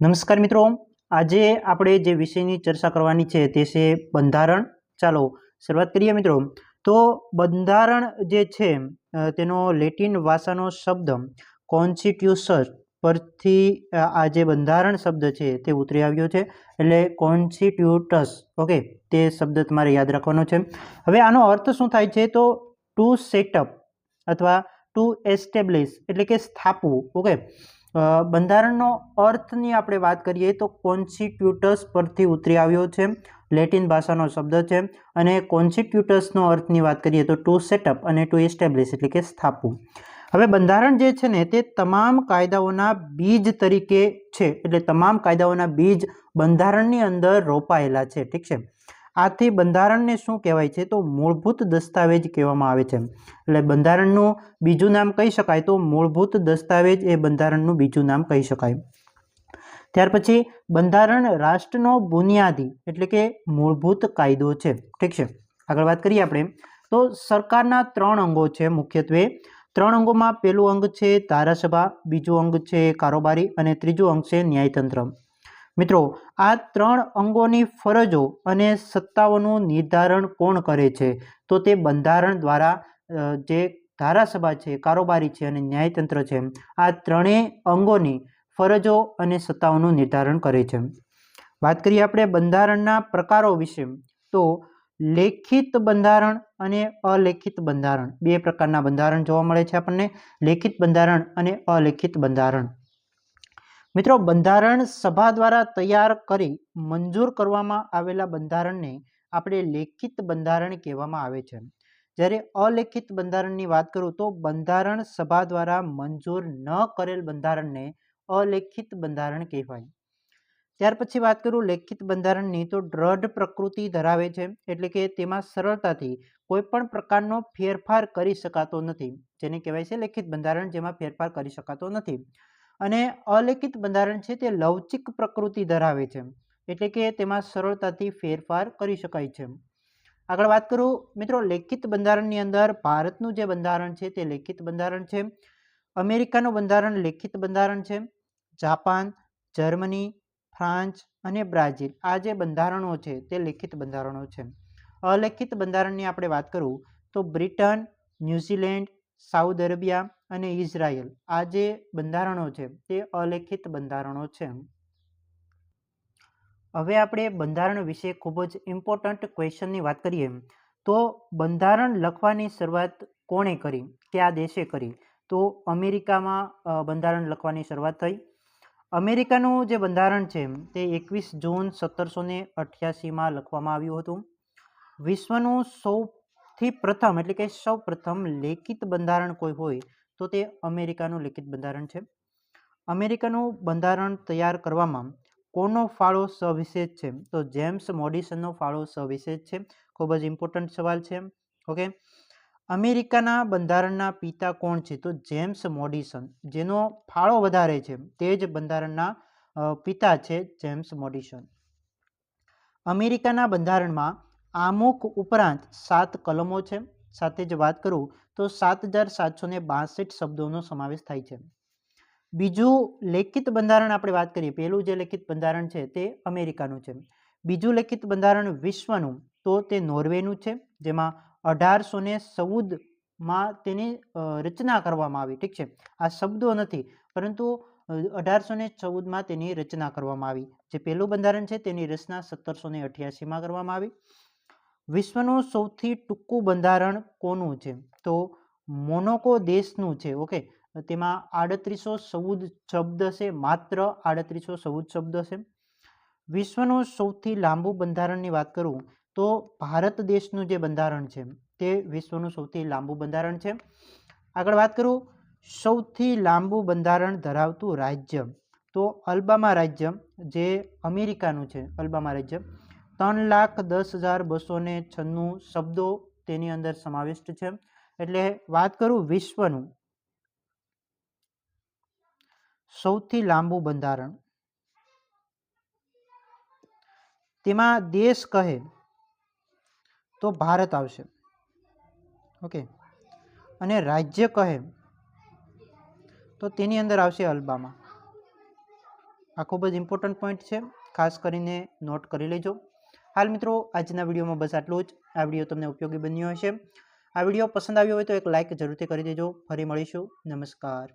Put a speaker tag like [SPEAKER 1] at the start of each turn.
[SPEAKER 1] નમસ્કાર મિત્રો. આજે આપણે જે વિષયની ચર્ચા કરવાની છે તે છે બંધારણ. ચાલો શરૂઆત કરીએ મિત્રો. તો બંધારણ જે છે તેનો લેટિન ભાષાનો શબ્દ કોન્સ્ટિટ્યુશન પરથી આ જે બંધારણ શબ્દ છે તે ઉતરી આવ્યો છે. એટલે કોન્સ્ટિટ્યુટસ. ઓકે તે શબ્દ તમારે યાદ રાખવાનો છે. હવે આનો અર્થ શું થાય છે? તો ટુ સેટઅપ અથવા ટુ એસ્ટેબ્લિશ એટલે કે સ્થાપવું. ઓકે બંધારણનો અર્થની આપણે વાત કરીએ તો કોન્સ્ટિટ્યુટસ પરથી ઉતરી આવ્યો છે. લેટિન ભાષાનો શબ્દ છે. અને કોન્સ્ટિટ્યુટસનો અર્થની વાત કરીએ તો ટુ સેટઅપ અને ટુ એસ્ટેબ્લિશ એટલે કે સ્થાપવું. હવે બંધારણ જે છે ને તે તમામ કાયદાઓના બીજ તરીકે છે. એટલે તમામ કાયદાઓના બીજ બંધારણની અંદર રોપાયેલા છે. ઠીક છે? આથી બંધારણને શું કહેવાય છે? તો મૂળભૂત દસ્તાવેજ કહેવામાં આવે છે. એટલે બંધારણનું બીજું નામ કહી શકાય તો મૂળભૂત દસ્તાવેજ એ બંધારણનું બીજું નામ કહી શકાય. ત્યાર પછી બંધારણ રાષ્ટ્રનો બુનિયાદી એટલે કે મૂળભૂત કાયદો છે. ઠીક છે? આગળ વાત કરીએ આપણે. તો સરકારના ત્રણ અંગો છે મુખ્યત્વે. ત્રણ અંગોમાં પહેલું અંગ છે ધારાસભા, બીજું અંગ છે કારોબારી અને ત્રીજું અંગ છે ન્યાયતંત્ર. મિત્રો, આ ત્રણ અંગોની ફરજો અને સત્તાઓનું નિર્ધારણ કોણ કરે છે? તો તે બંધારણ દ્વારા જે ધારાસભા છે, કારોબારી છે અને ન્યાયતંત્ર છે, આ ત્રણેય અંગોની ફરજો અને સત્તાઓનું નિર્ધારણ કરે છે. વાત કરીએ આપણે બંધારણના પ્રકારો વિશે, તો લેખિત બંધારણ અને અલેખિત બંધારણ, બે પ્રકારના બંધારણ જોવા મળે છે આપણને, લેખિત બંધારણ અને અલેખિત બંધારણ. મિત્રો, બંધારણ સભા દ્વારા તૈયાર કરી મંજૂર કરવામાં આવેલા બંધારણને આપણે લેખિત બંધારણ કહેવામાં આવે છે. જ્યારે અલેખિત બંધારણની વાત કરું તો બંધારણ સભા દ્વારા મંજૂર ન કરેલ બંધારણને અલેખિત બંધારણ કહેવાય. ત્યાર પછી વાત કરું લેખિત બંધારણની તો દ્રઢ પ્રકૃતિ ધરાવે છે, એટલે કે તેમાં સરળતાથી કોઈ પણ પ્રકારનો ફેરફાર કરી શકાતો નથી. જેને કહેવાય છે લેખિત બંધારણ, જેમાં ફેરફાર કરી શકાતો નથી. અને અલેખિત બંધારણ છે તે લવચિક પ્રકૃતિ ધરાવે છે, એટલે કે તેમાં સરળતાથી ફેરફાર કરી શકાય છે. આગળ વાત કરું, મિત્રો, લેખિત બંધારણની અંદર ભારતનું જે બંધારણ છે તે લેખિત બંધારણ છે, અમેરિકાનું બંધારણ લેખિત બંધારણ છે, જાપાન, જર્મની, ફ્રાન્સ અને બ્રાઝિલ આ જે બંધારણો છે તે લેખિત બંધારણો છે. અલેખિત બંધારણની આપણે વાત કરું તો Britain, New Zealand, Saudi Arabia અને ઇઝરાયલ આ જે બંધારણો છે, તે અલેખિત બંધારણો છે હવે આપણે બંધારણ વિશે ખૂબ જ ઇમ્પોર્ટન્ટ ક્વેશ્ચનની વાત કરીએ તો બંધારણ લખવાની શરૂઆત કોણે કરી? કયા દેશે કરી? તો અમેરિકામાં બંધારણ લખવાની શરૂઆત થઈ. અમેરિકાનું જે બંધારણ છે તે એકવીસ જૂન સત્તરસો ને અઠ્યાસીમાં લખવામાં આવ્યું હતું. વિશ્વનું સૌથી પ્રથમ, એટલે કે સૌ પ્રથમ લેખિત બંધારણ કોઈ હોય તો તે અમેરિકાનું લિખિત બંધારણ છે. અમેરિકાનું બંધારણ તૈયાર કરવામાં કોનો ફાળો સવિશેષ છે? તો જેમ્સ મોડિસનનો ફાળો સવિશેષ છે. ખૂબ જ ઇમ્પોર્ટન્ટ સવાલ છે. ઓકે? અમેરિકાના બંધારણના પિતા કોણ છે? તો જેમ્સ મોડિસન. જેનો ફાળો વધારે છે તે જ બંધારણના પિતા છે જેમ્સ મોડિસન. અમેરિકાના બંધારણમાં આમુખ ઉપરાંત સાત કલમો છે. સાથે જ વાત કરું, તો સાત હજાર સાતસો ને બાસઠ શબ્દોનો સમાવેશ થાય છે. બીજું લેખિત બંધારણ આપણે વાત કરીએ, પહેલું જે લેખિત બંધારણ છે તે અમેરિકાનું છે. બીજું લેખિત બંધારણ વિશ્વનું, તો તે નોર્વેનું છે, જેમાં અઢારસો ને ચૌદમાં તેની રચના કરવામાં આવી, ઠીક છે? આ શબ્દો નથી, પરંતુ અઢારસો ને ચૌદમાં તેની રચના કરવામાં આવી. જે પહેલું બંધારણ છે તેની રચના સત્તરસો ને અઠ્યાસીમાં કરવામાં આવી. વિશ્વનું સૌથી ટૂંકું બંધારણ કોનું છે? તો મોનોકો દેશનું છે, ઓકે? તેમાં આડત્રીસો ચૌદ શબ્દ છે, માત્ર આડત્રીસો ચૌદ શબ્દ છે. વિશ્વનું સૌથી લાંબુ બંધારણની વાત કરું, તો ભારત દેશનું જે બંધારણ છે, તે વિશ્વનું સૌથી લાંબુ બંધારણ છે. આગળ વાત કરું, સૌથી લાંબુ બંધારણ ધરાવતું રાજ્ય, તો અલ્બામા રાજ્ય, જે અમેરિકાનું છે, અલ્બામા રાજ્ય. ત્રણ લાખ દસ હજાર બસો ને છન્નું શબ્દો તેની અંદર સમાવિષ્ટ છે. એટલે વાત કરું વિશ્વનું. સૌથી લાંબુ બંધારણ. તેમાં દેશ કહે તો ભારત આવશે. ઓકે. અને રાજ્ય કહે તો તેની અંદર આવશે અલ્બામા. આ ખૂબ જ ઇમ્પોર્ટન્ટ પોઈન્ટ છે. ખાસ કરીને નોટ કરી લેજો. હાલ મિત્રો, આજના વિડીયોમાં બસ આટલું જ. આ વીડિયો તમને ઉપયોગી બન્યો હશે. આ વીડિયો પસંદ આવ્યો હોય તો એક લાઇક જરૂરથી કરી દેજો. ફરી મળીશું. નમસ્કાર.